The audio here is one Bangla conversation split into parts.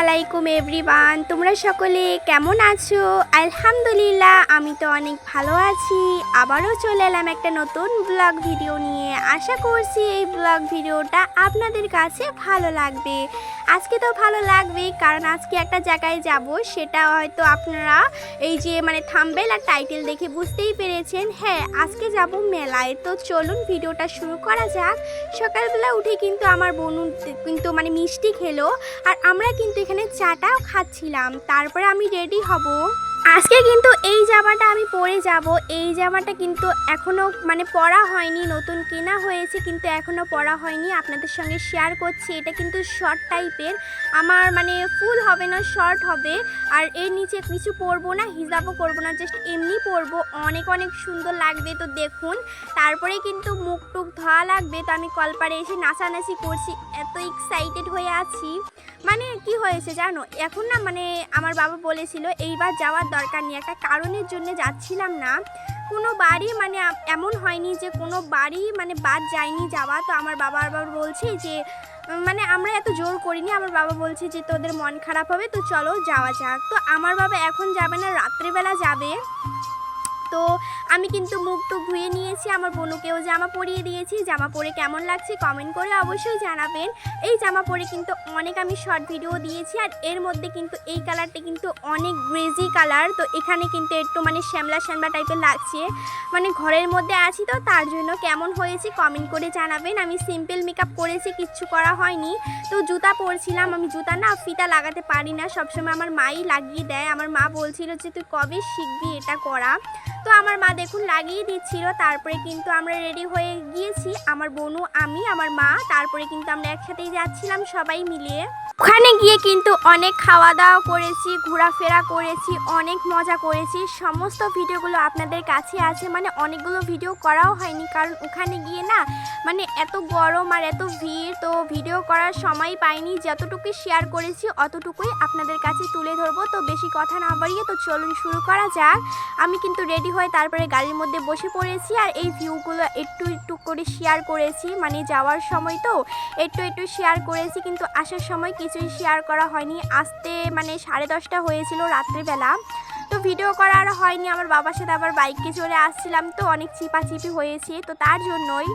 আলাইকুম এভরিওয়ান, তোমরা সকলে কেমন আছো? আলহামদুলিল্লাহ, আমি তো অনেক ভালো আছি। আবারও চলে এলাম একটা নতুন ব্লগ ভিডিও নিয়ে। আশা করছি এই ব্লগ ভিডিওটা আপনাদের কাছে ভালো লাগবে। আজকে তো ভালো লাগবে, কারণ আজকে একটা জায়গায় যাব, সেটা হয়তো আপনারা এই যে মানে থাম্বেল আর টাইটেল দেখে বুঝতেই পেরেছেন। হ্যাঁ আজকে যাব মেলায়। তো চলুন ভিডিওটা শুরু করা যাক। সকালবেলা উঠে কিন্তু আমার বোন কিন্তু মানে মিষ্টি খেলো, আর আমরা কিন্তু এখানে চাটাও খাচ্ছিলাম। তারপরে আমি রেডি হব। আজকে কিন্তু এই জামাটা আমি পরে যাব। এই জামাটা কিন্তু এখনও মানে পরা হয়নি, নতুন কেনা হয়েছে কিন্তু এখনও পরা হয়নি। আপনাদের সঙ্গে শেয়ার করছি, এটা কিন্তু শর্ট টাইপের আমার মানে ফুল হবে না শর্ট হবে। আর এর নিচে কিছু পরবো না, হিজাবও করব না জাস্ট এমনি পরবো। অনেক অনেক সুন্দর লাগবে তো দেখুন। তারপরে কিন্তু মুখ টুক ধোয়া লাগবে, তো আমি কলপারে এসে নাচানাচি করছি, এত এক্সাইটেড হয়ে আছি। মানে কি হয়েছে জানো? এখন না মানে আমার বাবা বলেছিল, এইবার যাওয়ার দরকার নেই। একটা কারণের জন্য যাচ্ছিলাম না। কোনো বাড়ি মানে এমন হয়নি যে কোনো বাড়ি মানে বাদ যায়নি যাওয়া। তো আমার বাবা আবার বলছে যে মানে আমরা এত জোর করিনি। আমার বাবা বলছে যে, তোদের মন খারাপ হবে, তো চলো যাওয়া যাক। তো আমার বাবা এখন যাবে না, রাত্রেবেলা যাবে। তো আমি কিন্তু মুখ টুক ধুয়ে নিয়েছি, আমার বোনুকেও জামা পরিয়ে দিয়েছি। জামা পরে কেমন লাগছে কমেন্ট করে অবশ্যই জানাবেন। এই জামা পরে কিন্তু অনেক আমি শর্ট ভিডিও দিয়েছি আর এর মধ্যে কিন্তু এই কালারটা কিন্তু অনেক গ্রেজি কালার তো এখানে কিন্তু একটু মানে শ্যামলা শ্যামলা টাইপের লাগছে। মানে ঘরের মধ্যে আছি তো, তার জন্য কেমন হয়েছে কমেন্ট করে জানাবেন। আমি সিম্পল মেকআপ করেছি, কিচ্ছু করা হয়নি। তো জুতা পরছিলাম, আমি জুতা না ফিতা লাগাতে পারি না। সবসময় আমার মাই লাগিয়ে দেয়। আমার মা বলছিল যে, তুই কবে শিখবি এটা করা? তো আমার মা দেখুন লাগিয়ে দিচ্ছিল, তারপরে কিন্তু আমরা রেডি হয়ে গিয়েছি। আমার বোনু আমি, আমার মা, তারপরে কিন্তু আমরা একসাথেই যাচ্ছিলাম সবাই মিলিয়ে। ওখানে গিয়ে কিন্তু অনেক খাওয়া দাওয়া করেছি, ঘোরাফেরা করেছি, অনেক মজা করেছি। সমস্ত ভিডিওগুলো আপনাদের কাছে আছে। মানে অনেকগুলো ভিডিও করাও হয়নি। কারণ ওখানে গিয়ে না মানে এত গরম আর এত ভিড়, তো ভিডিও করার সময় পাইনি। যতটুকু শেয়ার করেছি, অতটুকুই আপনাদের কাছে তুলে ধরবো। তো বেশি কথা না বাড়িয়ে, তো চলুন শুরু করা যাক। আমি কিন্তু রেডি হয়ে তারপরে গাড়ির মধ্যে বসে পড়েছি আর এই ভিউগুলো একটু একটু করে শেয়ার করেছি। মানে যাওয়ার সময় তো একটু একটু শেয়ার করেছি, কিন্তু আসার সময় কিছুই শেয়ার করা হয়নি। আসতে মানে সাড়ে দশটা হয়েছিল রাত্রিবেলা। তো ভিডিও করা আর হয়নি, আমার বাবার সাথে আবার বাইকে চলে আসছিলাম। তো অনেক চিপাচিপি হয়েছে, তো তার জন্যই।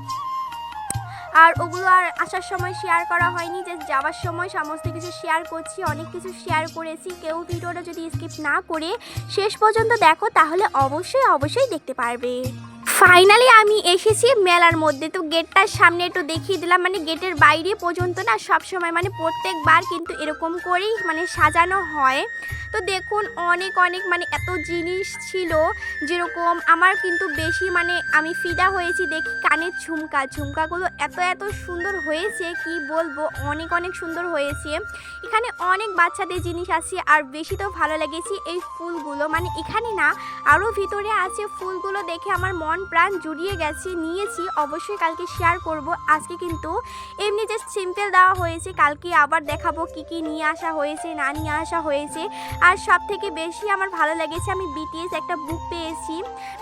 আর ওগুলো আর আসার সময় শেয়ার করা হয়নি, যে যাওয়ার সময় সমস্ত কিছু শেয়ার করছি, অনেক কিছু শেয়ার করেছি। কেউ ভিডিওটা যদি স্কিপ না করে, শেষ পর্যন্ত দেখো, তাহলে অবশ্যই অবশ্যই দেখতে পারবে। ফাইনালি আমি এসেছি মেলার মধ্যে। তো গেটটার সামনে একটু দেখিয়ে দিলাম। মানে গেটের বাইরে পর্যন্ত না সব সময় মানে প্রত্যেকবার কিন্তু এরকম করেই মানে সাজানো হয়। তো দেখুন, অনেক অনেক মানে এত জিনিস ছিল যেরকম আমার কিন্তু বেশি মানে আমি ফিদা হয়েছি দেখি কানের ঝুমকা। ঝুমকাগুলো এত এত সুন্দর হয়েছে, কি বলব? অনেক অনেক সুন্দর হয়েছে। এখানে অনেক বাচ্চাদের জিনিস আছে আর বেশি তো ভালো লেগেছে এই ফুলগুলো। মানে এখানে না আরও ভিতরে আছে ফুলগুলো দেখে আমার মন প্রাণ জুড়িয়ে গেছে, নিয়েছি। অবশ্যই কালকে শেয়ার করব। আজকে কিন্তু এমনি জাস্ট সিম্পল দেওয়া হয়েছে। কালকে আবার দেখাবো কি কি নিয়ে আসা হয়েছে, না নিয়ে আসা হয়েছে। আর সব থেকে বেশি আমার ভালো লেগেছে, আমি বিটিএস একটা বুক পেয়েছি।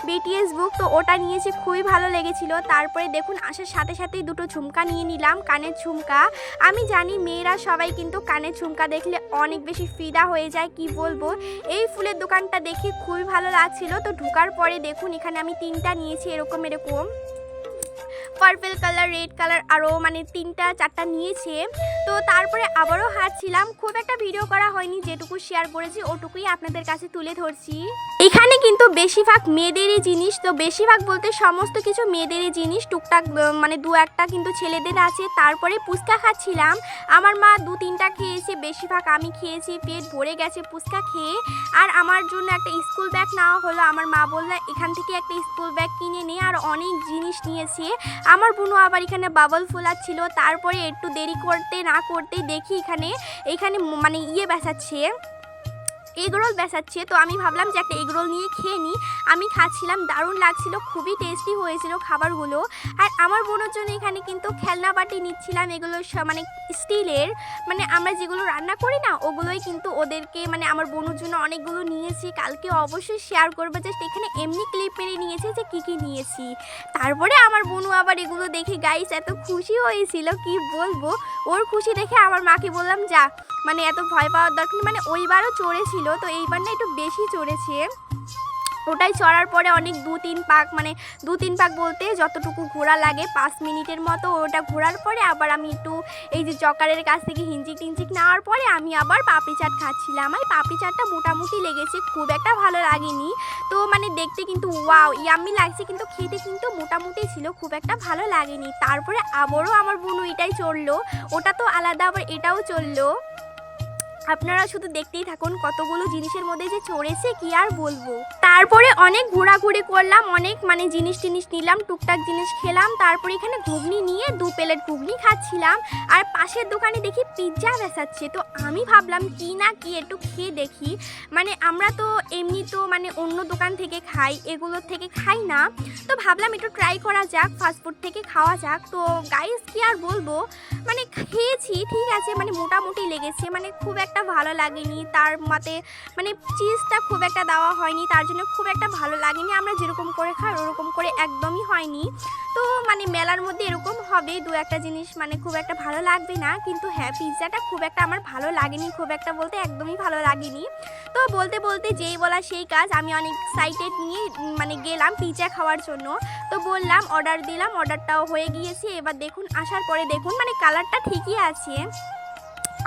বিটিএস বুক তো ওটা নিয়েছি, খুবই ভালো লেগেছিল। তারপরে দেখুন, আসার সাথে সাথেই দুটো ঝুমকা নিয়ে নিলাম, কানের ঝুমকা। আমি জানি মেয়েরা সবাই কিন্তু কানের ঝুমকা দেখলে অনেক বেশি ফিদা হয়ে যায়, কি বলব? এই ফুলের দোকানটা দেখে খুবই ভালো লাগছিল। তো ঢোকার পরে দেখুন, এখানে আমি তিনটা নিয়েছি, এরকম এরকম। পার্পেল কালার, রেড কালার আরও মানে তিনটা, চারটা নিয়েছে। তো তারপরে আবারও হাঁটছিলাম। খুব একটা ভিডিও করা হয়নি, যেটুকু শেয়ার করেছি, ওটুকুই আপনাদের কাছে তুলে ধরছি। এখানে কিন্তু বেশিরভাগ মেয়েদেরই জিনিস। তো বেশিরভাগ বলতে সমস্ত কিছু মেয়েদেরই জিনিস। টুকটাক মানে দু একটা কিন্তু ছেলেদের আছে। তারপরে পুচকা খাচ্ছিলাম। আমার মা দু তিনটা খেয়েছে, বেশিরভাগ আমি খেয়েছি। পেট ভরে গেছে পুচকা খেয়ে। আর আমার জন্য একটা স্কুল ব্যাগ নেওয়া হলো। আমার মা বলল, এখান থেকে একটা স্কুল ব্যাগ কিনে নিয়ে আর অনেক জিনিস নিয়েছে। আমার বোনও আবার এখানে বাবল ফোলাচ্ছিল, তারপরে একটু দেরি করতে না করতে দেখি এখানে এখানে মানে ইয়ে বেসাচ্ছে। এগরোল বেসাচ্ছে, তো আমি ভাবলাম যে একটা এগরোল নিয়ে খেয়ে নিই। আমি খাচ্ছিলাম, দারুণ লাগছিল, খুবই টেস্টি হয়েছিল খাবারগুলো। আর আমার বোনের জন্য এখানে কিন্তু খেলনা বাটি নিচ্ছিলাম এগুলো মানে স্টিলের। মানে আমরা যেগুলো রান্না করি না, ওগুলোই কিন্তু ওদেরকে মানে আমার বোনের জন্য অনেকগুলো নিয়েছি। কালকে অবশ্যই শেয়ার করব জাস্ট এখানে এমনি ক্লিপ মেরে নিয়েছি যে কী কী নিয়েছি। তারপরে আমার বোনু আবার এগুলো দেখে গাইস এত খুশি হয়েছিল, কি বলব? ওর খুশি দেখে আমার মাকে বললাম, যা মানে এত ভয় পাওয়ার দরকার। মানে ওইবারও চড়েছিল, তো এইবার না একটু বেশি চড়েছে। ওটাই চড়ার পরে অনেক দু তিন পাক মানে দু তিন পাক বলতে যতটুকু ঘোরা লাগে, পাঁচ মিনিটের মতো ওটা ঘোরার পরে আবার আমি একটু এই যে জকারের কাছ থেকে হিঞ্চিক টিঞ্চিক নেওয়ার পরে আমি আবার পাপড়ি চাট খাচ্ছিলাম। আর পাপড়ি চাটটা মোটামুটি লেগেছে, খুব একটা ভালো লাগেনি। তো মানে দেখতে কিন্তু ওয়াও, ইয়াম্মি লাগছে কিন্তু খেতে কিন্তু মোটামুটি ছিল, খুব একটা ভালো লাগেনি। তারপরে আবারও আমার বোনু এটাই চড়লো, ওটা তো আলাদা আবার এটাও চলল। আপনারা শুধু দেখতেই থাকুন কতগুলো জিনিসের মধ্যে যে চড়েছে, কি আর বলব। তারপরে অনেক ঘোরাঘুরি করলাম, অনেক মানে জিনিস টিনিস নিলাম, টুকটাক জিনিস খেলাম, তারপরে এখানে ঘুগনি নিয়ে দু প্লেট ঘুগনি খাচ্ছিলাম। আর পাশের দোকানে দেখি পিৎজা বেসাচ্ছে তো আমি ভাবলাম, কি না কি একটু খেয়ে দেখি। মানে আমরা তো এমনি তো মানে অন্য দোকান থেকে খাই, এগুলোর থেকে খাই না। তো ভাবলাম একটু ট্রাই করা যাক ফাস্টফুড থেকে খাওয়া যাক। তো গাইস কি আর বলব? মানে খেয়েছি, ঠিক আছে মানে মোটামুটি লেগেছে। মানে খুব একটা ভালো লাগেনি। তার মতে মানে চিজটা খুব একটা দেওয়া হয়নি, তার জন্য খুব একটা ভালো লাগেনি। আমরা যেরকম করে খাই, ওরকম করে একদমই হয়নি। তো মানে মেলার মধ্যে এরকম হবে, দু একটা জিনিস মানে খুব একটা ভালো লাগবে না। কিন্তু হ্যাঁ পিৎজাটা খুব একটা আমার ভালো লাগেনি, খুব একটা বলতে একদমই ভালো লাগেনি। তো বলতে বলতে যেই বলা সেই কাজ, আমি অনেক সাইটেড নিয়ে মানে গেলাম পিৎজা খাওয়ার জন্য। তো বললাম অর্ডার দিলাম অর্ডারটাও হয়ে গিয়েছে। এবার দেখুন, আসার পরে দেখুন মানে কালারটা ঠিকই আছে।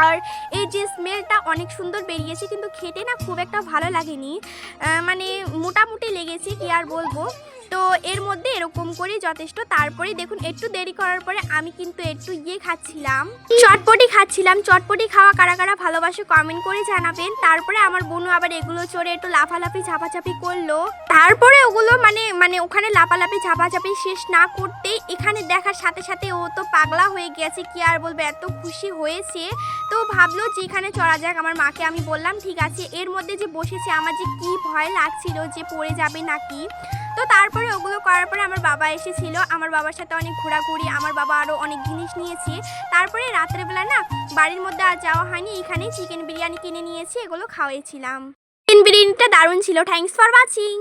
আর এই যে স্মেলটা অনেক সুন্দর বেরিয়েছে, কিন্তু খেতে না খুব একটা ভালো লাগেনি। মানে মোটামুটি লেগেছে, কি আর বলব? তো এর মধ্যে এরকম করে যথেষ্ট। তারপরে দেখুন, একটু দেরি করার পরে আমি কিন্তু একটু ইয়ে খাচ্ছিলাম। চটপটি খাচ্ছিলাম। চটপটি খাওয়া কারা কারা ভালোবাসে কমেন্ট করে জানাবেন। তারপরে আমার বোনু আবার এগুলো চড়ে একটু লাফালাফি, ঝাপাঝাপি করল। তারপরে ওগুলো মানে মানে ওখানে লাফালাফি, ঝাপাঝাপি শেষ না করতেই এখানে দেখার সাথে সাথে ও তো পাগলা হয়ে গেছে কি আর বলবে, এত খুশি হয়েছে। তো ভাবলো যে এখানে চড়া যাক, আমার মাকে আমি বললাম, ঠিক আছে, এর মধ্যে যে বসেছে, আমার যে কি ভয় লাগছিল যে পড়ে যাবে নাকি? তো তারপরে ওগুলো করার পরে আমার বাবা এসেছিল, আমার বাবার সাথে অনেক ঘোরাঘুরি, আমার বাবা আরও অনেক জিনিস নিয়েছে। তারপরে রাত্রেবেলা না, বাড়ির মধ্যে আর যাওয়া হয়নি, এখানেই চিকেন বিরিয়ানি কিনে নিয়েছি, এগুলো খাওয়াইছিলাম। চিকেন বিরিয়ানিটা দারুণ ছিল থ্যাংকস ফর ওয়াচিং